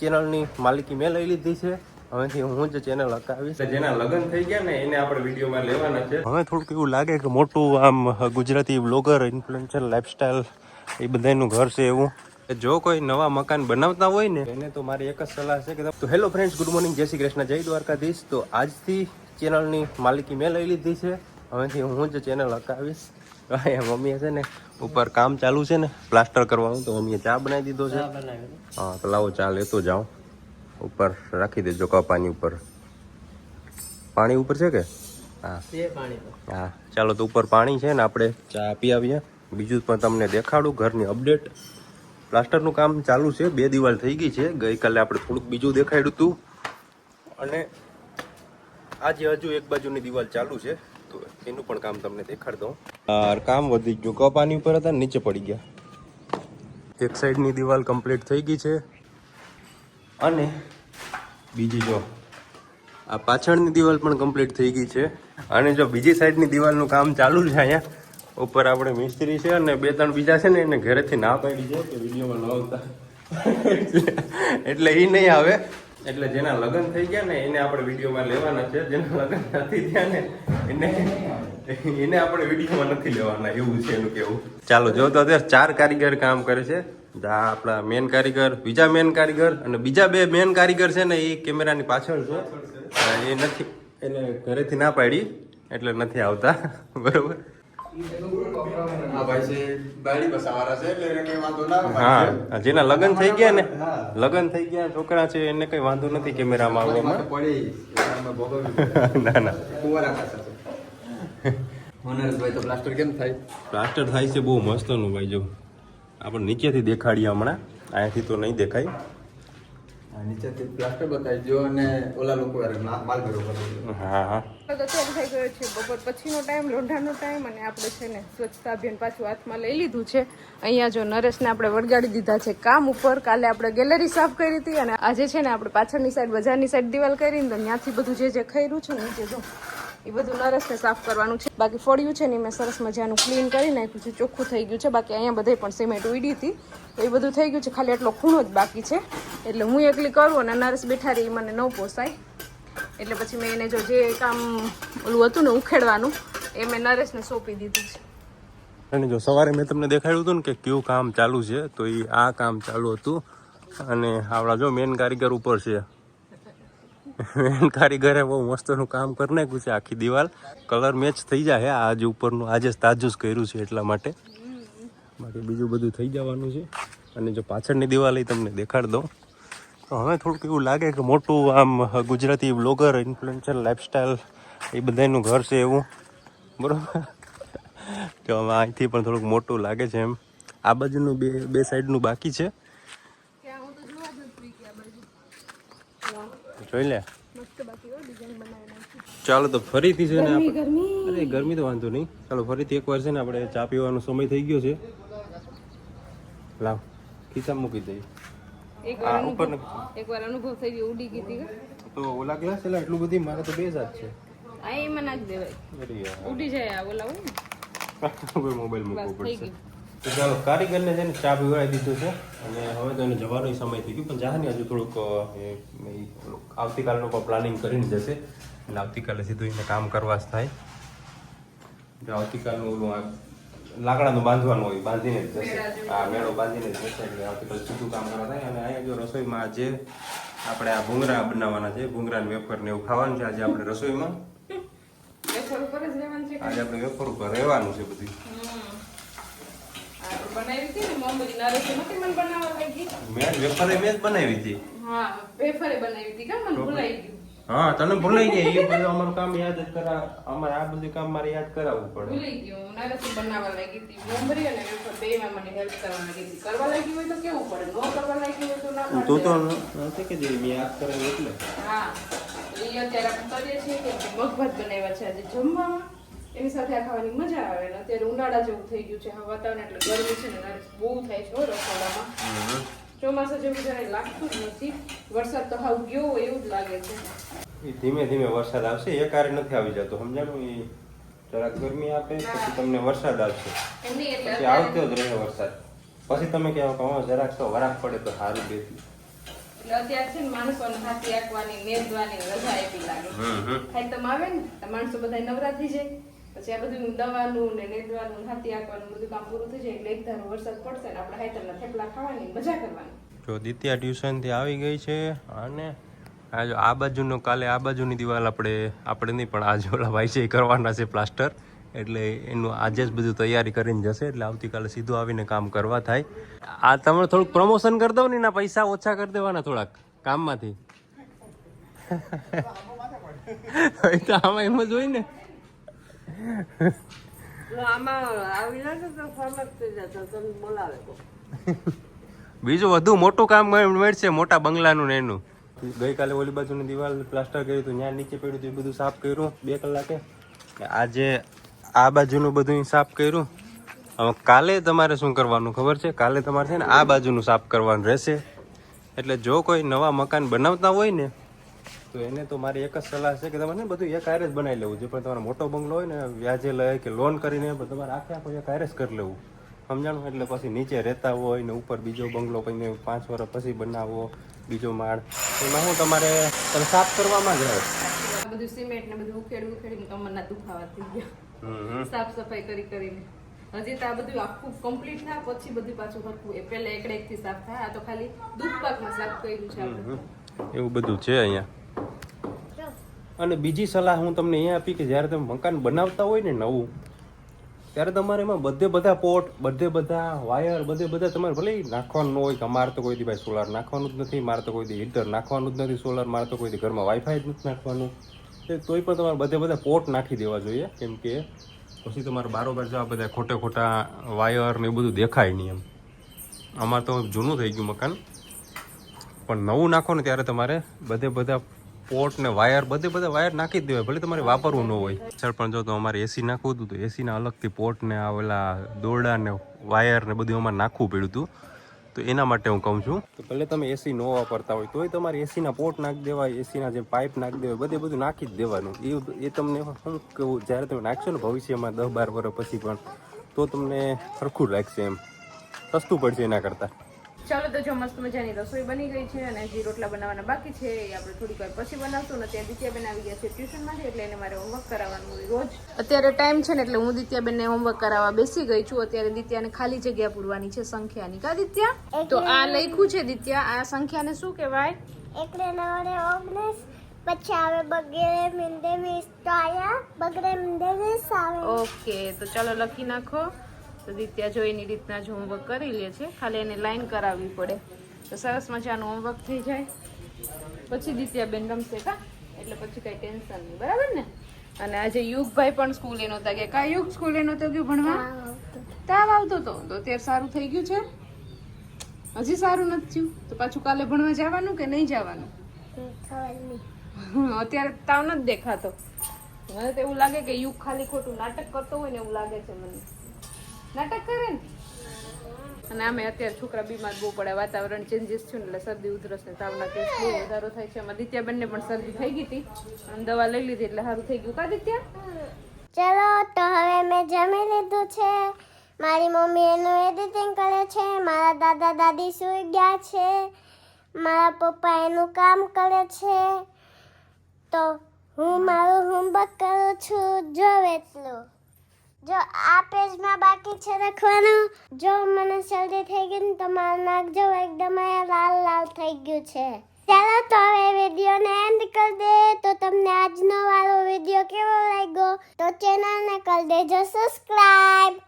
ચેનલની માલિકી મેં લઈ લીધી છે. હવેથી હું જ ચેનલ હકાવીશ જેના લગ્ન થઈ ગયા ને એને આપણે વિડીયોમાં લેવાના છે. હવે થોડુંક એવું લાગે કે મોટું આમ ગુજરાતી બ્લોગર ઇન્ફ્લુએન્સર લાઇફસ્ટાઇલ એ બધાનું ઘર છે એવું. જો કોઈ નવા મકાન બનાવતા હોય ને એને તો મારી એક જ સલાહ છે કે તો હેલો ફ્રેન્ડ્સ ગુડ મોર્નિંગ જય શ્રી કૃષ્ણ જય દ્વારકાધીશ. તો આજથી ચેનલની માલિકી મેં લઈ લીધી છે. હવેથી હું જ ચેનલ હકાવીશ અહીંયા મમ્મીએ છે ને ઉપર કામ ચાલુ છે ને પ્લાસ્ટર કરવાનું તો મમ્મીએ ચા બનાવી દીધો છે. હા તો લાવો ચા લેતો જાઓ. ઉપર રાખી દેજો કપાની ઉપર. પાણી ઉપર છે કે? હા. હા ચાલો તો ઉપર પાણી છે ને આપણે ચા આપી આવીએ. બીજું પણ તમને દેખાડું ઘરની અપડેટ પ્લાસ્ટરનું કામ ચાલુ છે બે દિવાલ થઈ ગઈ છે. ગઈકાલે આપણે થોડુંક બીજું દેખાડ્યું હતું. અને આજે હજુ એક બાજુની દિવાલ ચાલુ છે. તો એનું પણ કામ તમને દેખાડ દઉં. કામ વધી ગયું. કપાની ઉપર હતા નીચે પડી ગયા. એક સાઈડની દિવાલ કમ્પ્લીટ થઈ ગઈ છે. અને બીજી જો, આ પાછળની દિવાલ પણ કમ્પ્લીટ થઈ ગઈ છે. અને જો બીજી સાઈડની દિવાલનું કામ ચાલુ છે અહીંયા, ઉપર આપણે મિસ્ત્રી છે અને બે ત્રણ બીજા છે ને, એને ઘરેથી ના પાડી છે કે વિડીયોમાં ન આવતા. એટલે એ નહીં આવે. એટલે જેના લગ્ન થઈ ગયા ને, એને આપણે વિડીયોમાં લેવાના છે. જેના લગ્ન નથી થયા ને, એને એને આપણે વિડીયોમાં નથી લેવાના, એવું છે એનું કેવું ચાલો, જો તો અત્યારે ચાર કારીગર કામ કરે છે. આપણા મેન કારીગર, બીજા મેન કારીગર અને બીજા બે મેન કારીગર છે ને, એ કેમેરાની પાછળ છે. એ નથી, એને ઘરેથી ના પાડી, એટલે નથી આવતા. બરોબર? હા જેના લગ્ન થઈ ગયા ને લગ્ન થઈ ગયા છોકરા છે એને કઈ વાંધો નથી કેમેરામાં આવવામાં. ના ના. પ્લાસ્ટર કેમ થાય? પ્લાસ્ટર થાય છે બહુ મસ્તનું ભાઈ જો. આપણે નીચેથી દેખાડીએ હમણાં. અહીંયાથી તો નહીં દેખાય. નીચેથી પ્લાસ્ટર બતાવી દો અને ઓલા લોકો માલ ભેરો કરી હા હા. તો અત્યારે થઈ ગયો છે. બપોર પછીનો ટાઈમ લોઢાનો ટાઈમ અને આપણે છે ને સ્વચ્છતા અભિયાન પાછું હાથમાં લઈ લીધું છે. અહીંયા જો નરેશને આપણે વળગાડી દીધા છે કામ ઉપર. કાલે આપણે ગેલેરી સાફ કરી હતી અને આજે છે ને આપણે પાછળની સાઈડ બજારની સાઈડ દિવાલ કરી તો ત્યાંથી બધું જે જે ખર્યું છે નીચે જો એ બધું નરસને સાફ કરવાનું છે. બાકી ફળ્યું છે ને મેં સરસ મજાનું ક્લીન કરી નાખ્યું છે, ચોખ્ખું થઈ ગયું છે. બાકી અહીંયા બધે પણ સિમેન્ટ ઉડી હતી. એ બધું થઈ ગયું છે, ખાલી એટલો ખૂણો જ બાકી છે. એટલે હું એકલી કરું અને નરેશ બેઠા રહી મને ન પોસાય. એટલે પછી મેં એને જો જે કામ ઓલું હતું ને ઉખેડવાનું, એ મેં નરેશને સોંપી દીધું છે. અને જો સવારે મેં તમને દેખાડ્યું હતું ને કે કયું કામ ચાલુ છે, તો એ આ કામ ચાલુ હતું. અને આપણા જો મેન કારીગર ઉપર છે. મેન કારીગરે બહુ મસ્તનું કામ કરી નાખ્યું છે આખી દિવાલ. કલર મેચ થઈ જાય આજે ઉપરનું, આજે તાજું જ કર્યું છે એટલા માટે. બાકી બીજું બધું થઈ જવાનું છે. અને જો પાછળની દિવાલ એ તમને દેખાડ દઉં. તો હવે થોડુંક એવું લાગે કે મોટું આમ ગુજરાતી બ્લોગર ઇન્ફ્લુએન્સર લાઈફસ્ટાઈલ એ બધાનું ઘર છે એવું. બરાબર? તો હવે અહીંથી પણ થોડુંક મોટું લાગે છે એમ. આ બાજુનું બે બે સાઈડનું બાકી છે. જોઈ લે. ચાલો તો ફરીથી છે ને અરે ગરમી તો વાંધો નહીં. ચાલો ફરીથી એકવાર છે ને આપણે ચા પીવાનો સમય થઈ ગયો છે. લાવ ખિસ્સા મૂકી દઈએ. આ ઉપર એકવાર અનુભવ થઈ ગયો ઉડી ગઈ તો ઓલા ગ્લાસ એટલે એટલું બધી મારે તો બે છે. આ એમાં નાખી દેવાય. ઉડી જાય આ ઓલા હોય ને કોઈ મોબાઈલ મૂકવો પડશે. તો ચાલો કારીગરને છે ને ચા પીવડાવી દીધો છે અને હવે તો એને જવાનો સમય થઈ ગયો. પણ જાહની હજુ થોડુંક આવતીકાલનું પણ પ્લાનિંગ કરીને જશે અને આવતીકાલે સીધું એને કામ કરવા જ થાય. જો આવતીકાલનું ઓલું લાકડાનું બાંધવાનું હોય બાંધીને જ જશે. આ મેળો બાંધીને જ જશે એટલે આવતીકાલે સીધું કામ કરવા થાય. અને અહીંયા જો રસોઈમાં આજે આપણે આ ભૂંગરા બનાવવાના છે ભૂંગરા વેફર ને એવું ખાવાનું છે. આજે આપણે રસોઈમાં જ આજે આપણે વેફર ઉપર રહેવાનું છે બધું. બનાવી હતી ને મોહમ્મદ નરેશે નથી મને બનાવવા લાગી મેં વેફરે મેં જ બનાવી હતી. હા વેફરે બનાવી હતી કા મને ભૂલાઈ ગયું. હા તને ભૂલાઈ જાય. એ બધું અમારું કામ યાદ કરા અમારે આ બધું કામ મારે યાદ કરાવવું પડે. ભૂલી ગયું. નરેશે બનાવવા લાગી હતી. મોહમ્મરી અને વેફર બેમાં મને હેલ્પ કરવા લાગી હતી. કરવા લાગી હોય તો કેવું પડે? ન કરવા લાગી હોય તો ના તું તો નથી કે જે મેં યાદ કરાવ્યું એટલે. હા એ અત્યારે આપણે કરીએ છીએ કે મગભાત બનાવ્યા છે આજે જમવામાં. એની સાથે આ ખાવાની મજા આવે ને અત્યારે ઉનાળા જેવું થઈ ગયું છે વાતાવરણ એટલે ગરમી છે ને બહુ થાય છે રસોડામાં. ચોમાસા જેવું જરાય લાગતું જ નથી વરસાદ તો હાવ ગયો હોય એવું જ લાગે છે. ધીમે ધીમે વરસાદ આવશે એ કારે નથી આવી જતો સમજાણું? એ જરાક ગરમી આપે પછી તમને વરસાદ આવશે. પછી આવતો જ રહે વરસાદ. પછી તમે કહેવા કે હા જરાક તો વરાક પડે તો સારું બેસી એટલે અત્યારે છે ને માણસોને હાથી આંકવાની મેદવાની રજા આપી લાગે ખાઈ તમે આવે ને માણસો બધા નવરા થઈ જાય. પછી આ બધું દવાનું ને નેદવાનું હાથી આપવાનું બધું કામ પૂરું થઈ જાય એટલે એક ધારો વરસાદ પડશે ને આપણે હાઈતરના થેપલા ખાવાની મજા કરવાની. જો દિત્યા ટ્યુશનથી આવી ગઈ છે અને આ જો આ બાજુનો કાલે આ બાજુની દિવાલ આપણે આપણે નહીં, પણ આજે ઓલા ભાઈ છે એ કરવાના છે પ્લાસ્ટર એટલે એનું આજે જ બધું તૈયારી કરીને જશે, એટલે આવતીકાલે સીધું આવીને કામ કરવા થાય. આ તમે થોડુંક પ્રમોશન કરી દો ને એના પૈસા ઓછા કરી દેવાના થોડાક કામમાંથી. આમાં એમ જ હોય ને. બીજું વધુ મોટું કામ મળશે મોટા બંગલાનું ને એનું. ગઈકાલે ઓલી બાજુની દિવાલ પ્લાસ્ટર કર્યું હતું ત્યાં નીચે પડ્યું હતું એ બધું સાફ કર્યું બે કલાકે. આજે આ બાજુનું બધું સાફ કર્યું. હવે કાલે તમારે શું કરવાનું ખબર છે? કાલે તમારે છે ને આ બાજુનું સાફ કરવાનું રહેશે. એટલે જો કોઈ નવા મકાન બનાવતા હોય ને તો એને તો મારી એક જ સલાહ છે કે તમારે બધું એક હારે બનાવી લેવું. જે પણ તમારો મોટો બંગલો હોય ને વ્યાજે લે કે લોન કરીને તમારે આખે આખો એક હારે કરી લેવું. સમજાણું? એટલે પછી નીચે રહેતા હોય ને ઉપર બીજો બંગલો પછી પાંચ વર્ષ પછી બનાવો બીજો માળ. એમાં શું તમારે તમે સાફ કરવામાં જ રહે. આ બધું સિમેન્ટ ને બધું ઉખેડી ઉખેડીને કમરના દુખાવા થઈ ગયા. સાફ સફાઈ કરી કરીને. હજી તો આ બધું આખું કમ્પ્લીટ થાય પછી બધું પાછું હરખું એ પહેલા એકડે એકથી સાફ થાય. આ તો ખાલી દૂધ પાકમાં સાફ કર્યું છે એવું બધું છે અહીંયા? અને બીજી સલાહ હું તમને એ આપી કે જ્યારે તમે મકાન બનાવતા હોય ને નવું, ત્યારે તમારે એમાં બધે બધા પોટ, બધે બધા વાયર, બધે બધા તમારે ભલે નાખવાનું હોય કે અમારે તો કોઈ દી ભાઈ સોલાર નાખવાનું જ નથી, મારે તો કોઈ દી હીટર નાખવાનું જ નથી સોલાર મારે તો કોઈ દી ઘરમાં વાઈફાઈ જ નથી નાખવાનું. તોય પણ તમારે બધે બધા પોટ નાખી દેવા જોઈએ, કેમ કે પછી તમારે બારોબાર જવા બધા ખોટે ખોટા વાયર ને એ બધું દેખાય નહીં એમ. અમારે તો જૂનું થઈ ગયું મકાન. પણ નવું નાખો ને ત્યારે તમારે બધે બધા પોર્ટ ને વાયર, બધે બધા વાયર નાખી જ દેવાય, ભલે તમારે વાપરવું ન હોય. સર, પણ જો તો અમારે એસી નાખવું હતું, તો એસીના અલગથી પોર્ટ ને આવેલા દોરડા ને વાયર ને બધું અમારે નાખવું પડ્યું હતું. તો એના માટે હું કહું છું, તો ભલે તમે એસી ન વાપરતા હોય, તોય તમારે એસીના પોર્ટ નાખી દેવાય એસીના જે પાઇપ નાખી દેવાય, બધે બધું નાખી જ દેવાનું. એ એ તમને શું કેવું જ્યારે તમે નાખશો ને ભવિષ્યમાં દસ બાર વર્ષ પછી પણ, તો તમને સરખું લાગશે એમ. સસ્તું પડશે એના કરતાં. ચાલો તો જો મસ્ત મજાની રસોઈ બની ગઈ છે અને હજી રોટલા બનાવવાના બાકી છે એ આપણે થોડીક વાર પછી બનાવશું ને ત્યાં દિત્યાબેન આવી ગયા છે ટ્યુશનમાંથી એટલે એને મારે હોમવર્ક કરાવવાનું હોય રોજ. અત્યારે ટાઈમ છે ને એટલે હું દિત્યાબેનને હોમવર્ક કરાવવા બેસી ગઈ છું. અત્યારે દિત્યાને ખાલી જગ્યા પૂરવાની છે સંખ્યાની. કા દિત્યા? તો આ લખ્યું છે દિત્યા આ સંખ્યાને શું કહેવાય? એકલે નવરે ઓગણીસ પછી આવે બગેરે મિંદે વીસ તો આયા બગડે મીંડે વીસ આવે. ઓકે તો ચાલો લખી નાખો. તો દિત્યા જો એની રીતના જ હોમવર્ક કરી લે છે ખાલી એને લાઈન કરાવવી પડે. તો સરસ મજાનું હોમવર્ક થઈ જાય. પછી દિત્યાબેન રમશે કા? એટલે પછી કઈ ટેન્શન નહીં બરાબર ને? અને આજે યુગભાઈ પણ સ્કૂલે નહોતા ગયા. કા યુગ સ્કૂલે નહોતો ગયો ભણવા? તાવ આવતો હતો તો. અત્યારે સારું થઈ ગયું છે? હજી સારું નથી થયું. તો પાછું કાલે ભણવા જવાનું કે નહીં જવાનું? અત્યારે તાવ નથી દેખાતો. મને તો એવું લાગે કે યુગ ખાલી ખોટું નાટક કરતો હોય ને એવું લાગે છે મને. નાટક કરે ને? અને આમે અત્યારે છોકરા બીમાર બહુ પડે વાતાવરણ ચેન્જીસ થયું ને એટલે શરદી ઉધરસ ને તાવના કેસ બહુ વધારો થાય છે. એમાં દિત્યાબેનને પણ શરદી થઈ ગઈ હતી. અને દવા લઈ લીધી એટલે સારું થઈ ગયું. કા દિત્યા? ચલો તો હવે મેં જમી લીધું છે. મારી મમ્મી એનું એડિટિંગ કરે છે. મારા દાદા દાદી સૂઈ ગયા છે. મારા પપ્પા એનું કામ કરે છે. તો હું મારું હોમવર્ક કરું છું. જો એટલું જો આ પેજમાં બાકી છે લખવાનું જો મને શરદી થઈ ને તો મારું નાક જો એકદમ લાલ લાલ થઈ ગયું છે. ચાલો તો હવે વિડીયોને એન્ડ કરી દે. તો તમને આજનો વાળો વીડિયો કેવો લાગ્યો? તો ચેનલને કરી દેજો સબસ્ક્રાઇબ